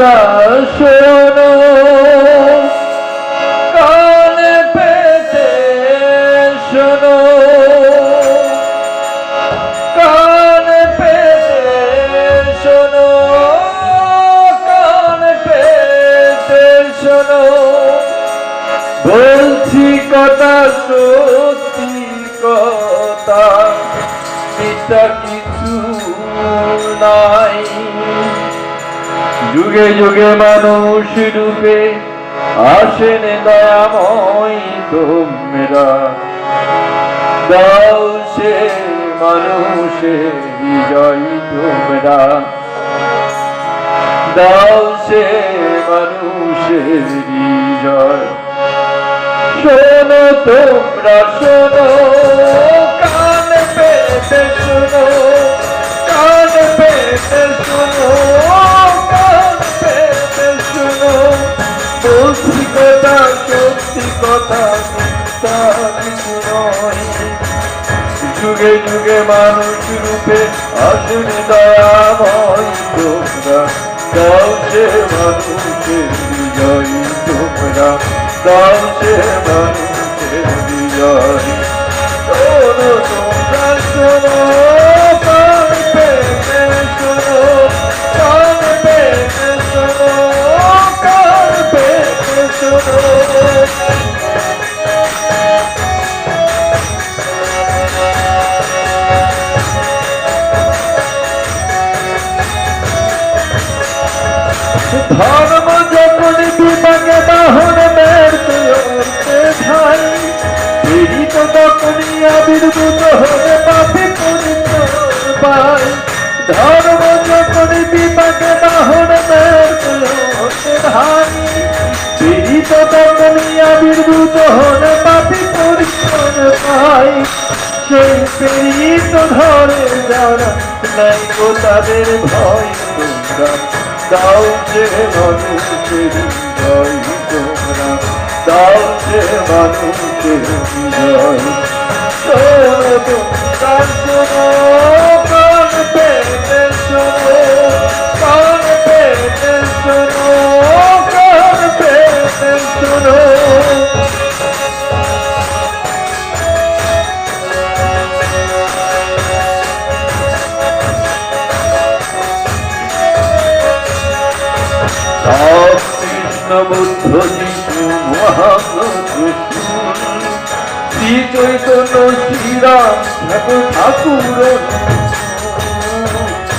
শোনো পেতে শোনো। শোনো পেতে শোনো। বলছি কথা সত্যি কথা কিছু নাই। যুগে যুগে মানুষ রূপে আসেন দয়াময় তোমরা। দাও সে মানুষের বিজয় তোমরা। দাও সে মানুষের বিজয়। শোনো তোমরা, শোনো, কান পেতে শোনো, কান পেতে শোনো। মিথ্যা কিছু নয়। যুগে যুগে মানুষ রূপে আসুন দয়াময় ধর্ম যখন বিপাকে বাহন ভাই পীড়িত তখনই আবির্ভূত হলে পাপে পরিত্রাণ পায় সেই পীড়িত ধরে যারা নাই গো তাদের ভয় তোমরা দাও যে মানুষের হৃদয় তোমরা দাও যে মানুষের শোনো তোমরা শ্রী চৈতন্য শ্রীরাম ঠাকুর ঠাকুর।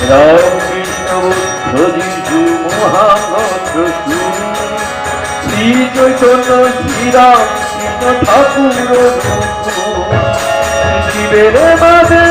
রাম কৃষ্ণ বুদ্ধ যিশু মহাপ্রভু শ্রী চৈতন্য শ্রীরাম কৃষ্ণ ঠাকুর। শিবের মাঝে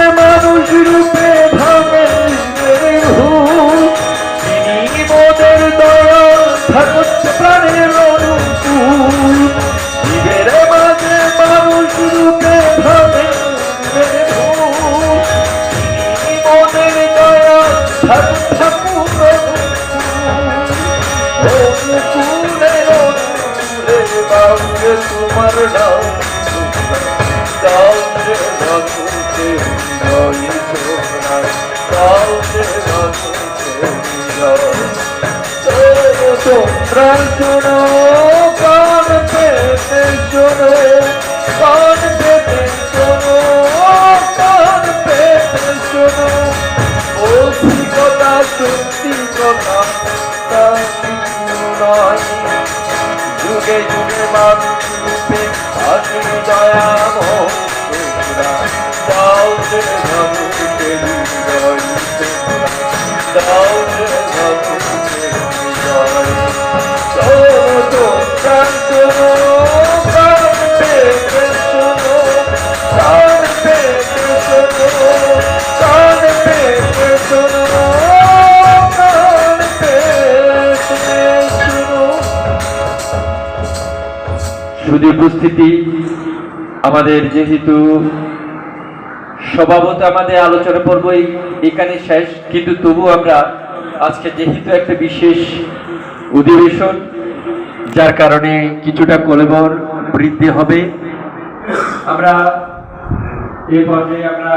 তোমার নাম দাও যে মানুষে হৃদয় তোমরা দাও যে মানুষে হৃদয় তোমরা শোনো কান পেতে শোনো কান পেতে শোনো কান পেতে শোনো বলছি কথা সত্যি কথা রূপে আসুন দয়া তোমরা দাও তোমরা দাও শুধু উপস্থিতি আমাদের যেহেতু স্বভাবত আমাদের আলোচনা পর্ব এখানে শেষ, কিন্তু তবু আমরা আজকে যেহেতু একটা বিশেষ অধিবেশন, যার কারণে কিছুটা কলেবর বৃদ্ধি হবে। আমরা এই পর্যায়ে আমরা